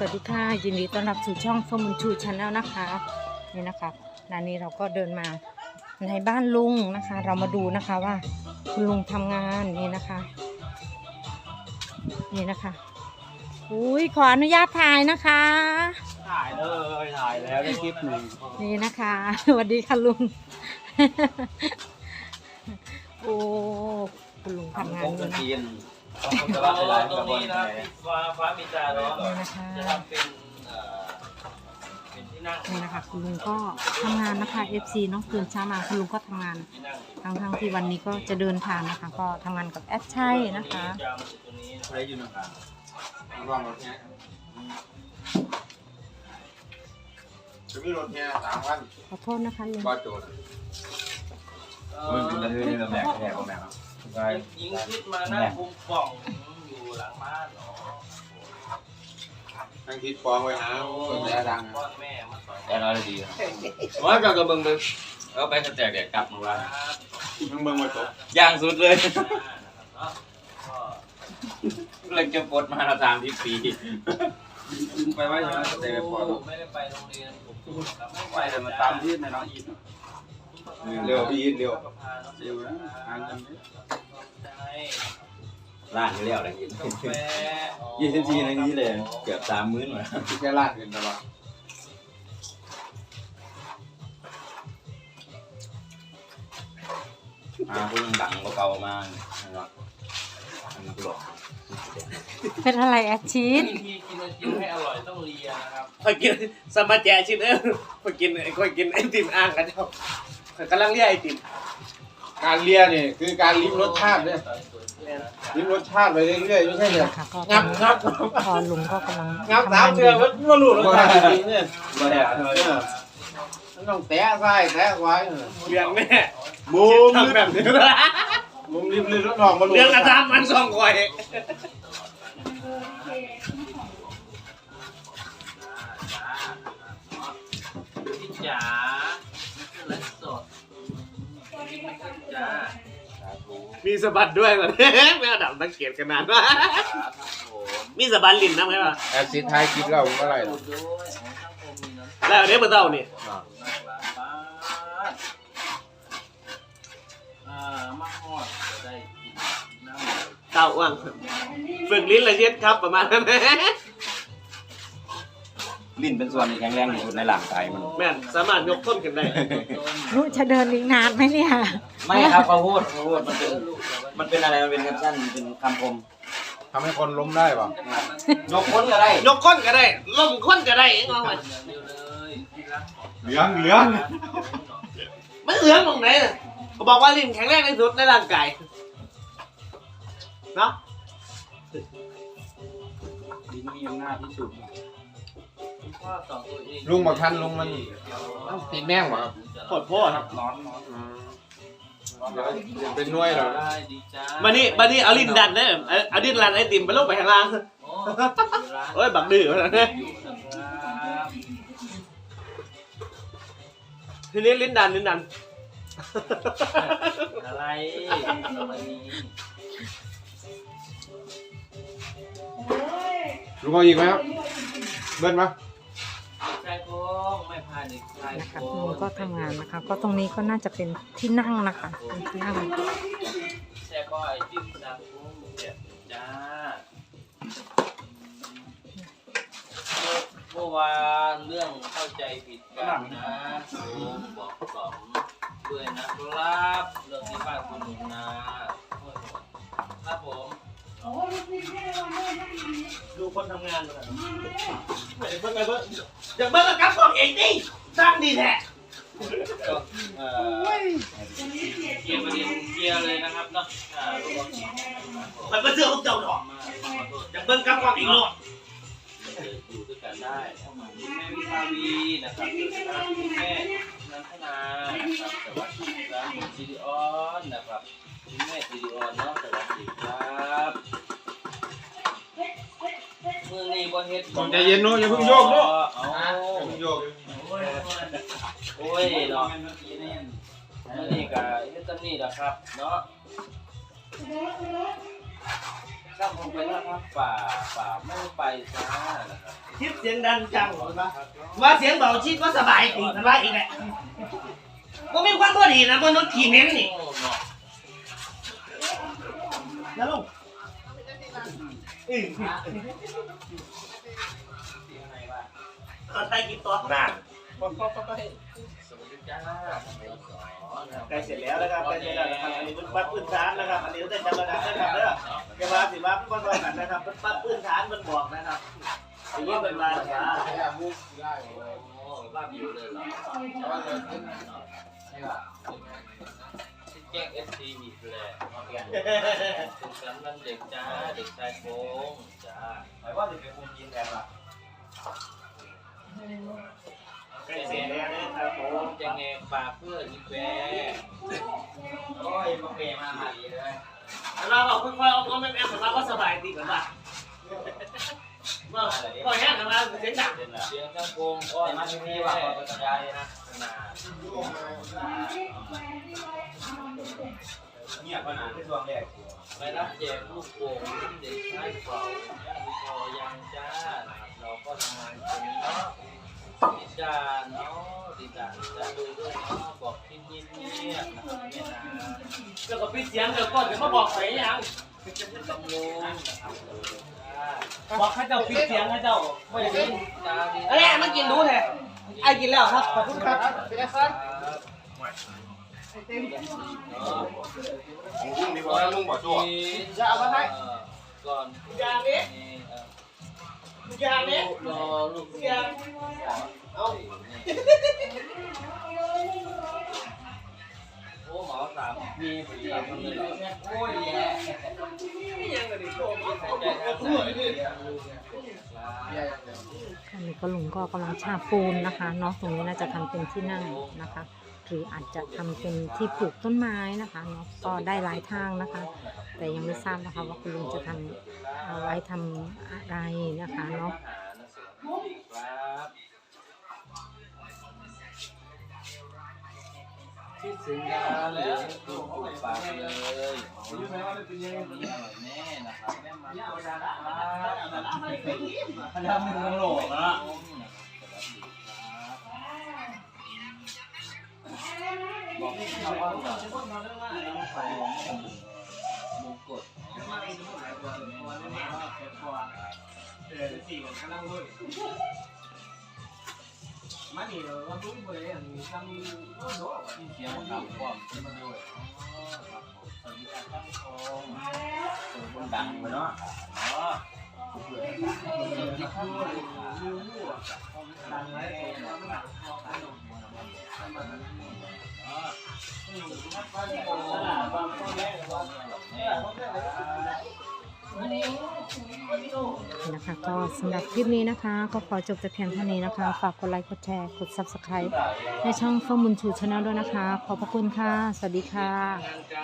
สวัสดีค่ะ ยินดีต้อนรับสู่ช่องฟมุนชูชาแนลนะคะนี่นะคะนานี้เราก็เดินมาในบ้านลุงนะคะ เรามาดูนะคะว่าคุณลุงทำงานนี่นะคะนี่นะคะอุ้ยขออนุญาตถ่ายนะคะ ถ่ายเลยถ่ายแล้วได้คลิปหนึ่งนี่นะคะสวัสดีค่ะลุงโอ้คุณลุงทำงานผ มอยู่จะนะกินตรงนี้นะฟ้าฟ้ามีจาเนาะนี่นะคะจะทำเป็นเอ่อเป็นที่นั่งนี่นะคะคุณลุงก็ทำงานนะคะ FC เนาะตื่นเช้ามาคุณลุงก็ทำงานที่นั่งทั้งทั้งๆที่วันนี้ก็จะเดินทางนะคะ ก็ทำงานกับแอดชัยนะคะ ยาวมาถึงตรงนี้นะใช้อยู่หนึ่งครั้งร่องรถแค่จะมีรถแค่สามพันขอโทษนะคะลุง ก็โจทย์มึงเป็นกระเทยนี่เราแบกแบกเอาแบกเอา ใช่ยิงคิดมานั่งคุมกล่องอยู่หลังบ้านเนาะทั้งคิดฟองไว้หาเปิดแย่ดังพ่อแม่มาสอนแต่เราได้ดีครับว่ากับกระเบิงดึงเอาไปกระแจกแดกกลับมาว่ามึงเบิ่งมาจบย่างสุดเลยเนาะก็เลยจะปลดมาละสามที่ปีไปไว้ใช่ไหมกระแจกปลดไม่ได้ไปโรงเรียนผมไม่ไปแต่มันตามที่ในน้องอีท เร็วพี่อีทเร็วก็พาน้องเร็วนะหาเงินใช่ล่างเรียวอะไรกินกาแฟยี่สิบสี่นาทีเลยเกือบสามมื้อหน่อยแค่ลาดเงินตลอดมาพุ่งดังเก่าๆมากนะครับอันนั้นก็หลอกเป็นอะไรแอดชีสวิธีกินไอติมให้อร่อยต้องเลียนะครับคอยกินสมาแจชินเออคอยกินคอยกินไอติมอ่างกันเจ้าข้อย กำลังเรียกไอติมการเลียนี่คือการลิ้มรสชาติเนี่ยลิ้มรสชาติไปเรื่อยๆไม่ใช่เนี่ยนะคะก็งับงับพอลุงก็กำลังงับทำสางามนอเดือนยู่มันก็รู้รสชาติจริงเนี่ยบ่ได้เออมันต้องแตะไส้แตะไว้เลี้ยงแม่มุมทำแบบนี้มุมริมริมรถทองมาลูเลี้ยงกระทำมันสองคอยพี่จ๋า จ้ามีสะบัดด้วยก่อนแม่ดับสังเกตขนาดว่าครับผมมีสะบัดลิ้นนะไหมวะแอซิดไทยคิดเราเมื่อไหร่ดูด้วยของช่างผมมีน้ำแล้วอันนี้มาเต้านี่หนักหลายบ้านอ่ามาฮอดจะได้กินน้ำเต้าว่างฝึกลิ้นละเช็ดครับประมาณนั้นลิ้นเป็นส่วนที่แข็งแรงที่สุดในร่างกายมัน แม่นสามารถยกต้นขึ้นได้ลุงจะเดินอีกนานไหมเนี่ย ไม่ครับเขาพูดเขาพูดมันเป็นมันเป็นอะไรมันเป็นแคปชั่นมันเป็นคำคมทำให้คนล้มได้ป่ะยกคนก็ได้ยกค้นก็ได้ล่มค้นก็ได้เองเอาไปอย่างเดียวเลยที่รักของเหลืองเหลืองมันเหลืองตรงไหนน่ะเขาบอกว่าลิ้นแข็งแรงที่สุดในร่างกายเนาะลิ้นมีอำนาจที่สุดคุณพ่อสองตัวเองลุงบอกท่านลุงมันติดแม่งวะครับโคตรพ่อครับร้อนร้อนเดี๋ ยวเดี๋ยวเป็นหน่วยเหรอได้ดีจ้ามานี่มานี่เอาลิ้นดันเด้อเอาเอาลิ้นดันไอติมไปลงไปข้างล่างโอ้ร้านโอ้ยบักดื้อวะเนี่ยอยู่นะครับทีนี้ลิ้นดันลิ้นดันอะไรวันนี้ลุงเอาอีกไหมครับเบิ้ลไหม นะคะโค้คุณลุงก็ทำงานนะคะ ก็ตรงนี้ก็น่าจะเป็นที่นั่งนะคะเป็นที่นั่งแช่ก็ไอจิ้มดังกุ้งเจ็บจ้าเมื่อวานเรื่องเข้าใจผิดกันนะผมบอกสองด้วยนะครับเรื่องที่บ้านคุณหนุ่มนะ ครับผม ดูคนทำงานก่อนไม่ได้เพิ่งไงเพิ่งอย่าเบิ่งกับกับของเองดิสร้างดีแท้ก็เอ่อเคลียร์ประเด็นเคลียร์เลยนะครับเนาะอ่าลูกบอลทีมนะครับผมมันเป็นเสื้อของเจ้าดอกมาขอโทษอย่าเบิ่งกับของเองโลดอยู่ด้วยกันได้นะครับคุณแม่วิภาวีนะครับคุณแม่นันทนานะครับสวัสดีครับคุณซิริออนนะครับคุณแม่ซิริออนเนาะสวัสดีครับ มือนี้บ่เฮ็ดใจเย็นโน้อย่าเพิ่งโยกโน้เอาอย่าเพิ่งโยกโอ้ยเนาะมือนี้ก็เฮ็ดตำนี้ล่ะครับ เนาะช่างคงไปแล้วครับป่าป่าไม่ไปจ้านะครับชิดเสียงดังจังเห็นปะว่าเสียงเบาชิดว่าสบายตีกันว่าอีกแหละก็มีความพอดีนะมนุษย์ขี่เม้นนี่โอ้เนาะ นะลุงอือ เขาไทยกินตัวน่าสวัสดีจ้าใกล้เสร็จแล้วนะครับใกล้เสร็จแล้วนะครับอันนี้เป็นปัดพื้นฐานนะครับอันนี้ได้จำระดับนะครับเด้อเดี๋ยวมาสิว่าเป็นวันกันนะครับเป็นปัดพื้นฐานมันบอกนะครับอันนี้เป็นมาช้าโอ้ลาบอ ยู่เลยเหรอแจ้งเอฟซีอีกแล้วสุขสันต์วันเด็กจ้า เด็กชายโป้งจ้าหมายว่าเด็กไปคุมยินแทนล่ะใกล้เจแล้วนะครับผมจะแงปากเพื่ออีแวโอ้ยมาเปย์มาหาดีเลยเราบอกค่อยๆเอาเอาแม่แม่ผมว่าก็สบายดีกว่าป่ะ ว่าก็แห้งกันมาเสียงดังเสียงข้างโกงอ้โอ้อยยมามาที่ที่นี่ว่าว่าขอสัญญายนะเงียบขนาดที่ช่วงแรกไปรับแจกลูกโป่งเด็กชายเป่าย่างคอยังจ้าเราก็ทำงานตรงนี้เนาะดิจาเนาะดิจาจะดูด้วยเนาะบอกที่เงียบเงียบนะครับแม่นาแล้วก็ปิดเสียงเดี๋ยวก่อนเดี๋ยวมาบอกไปยังตำลุง บอกให้เจ้าปิดเสียงให้เจ้าไม่ได้ยินตาดีเอ้ยมากินดูแท้ไอ้กินแล้วครับขอบคุณครับลุงดีกว่าลุงบอกชั่วจะเอามาให้ก่อนอย่างนี้อย่างนี้รอลูกอย่างเอาโอ้หมอสามมีผลลัพธ์เลยเหรอโอ้ย ก็ลุงก็กำลังฉาบปูนนะคะเนาะตรงนี้น่าจะทำเป็นที่นั่งนะคะหรืออาจจะทำเป็นที่ปลูกต้นไม้นะคะเนาะก็ได้หลายทางนะคะ แต่ยังไม่ทราบนะคะว่าคุณลุงจะทำเอาไว้ทำอะไรนะคะเนาะ คิดถึงงานเหลืองตุ่มจุกปากเลยรู้ไหมว่าเป็นยังไงอร่อยแน่นะครับแม่มาโคราชครับพนักมือโหลกอะบอกให้ชาวบ้านหน่อยมงกุฎเออสี่กันกำลังด้วย มานี่เราลุ้นไปเลยอันนี้ทำโอ้โหที่เสียงดังกว่าขึ้นมาด้ว นะคะก็สำหรับคลิปนี้นะคะ ก็ขอจบแต่เพียงเท่านี้นะคะ ฝากกดไลค์กดแชร์กด subscribe ในช่องข้อมูลชูชาแนลด้วยนะคะ ขอบพระคุณค่ะ สวัสดีค่ะ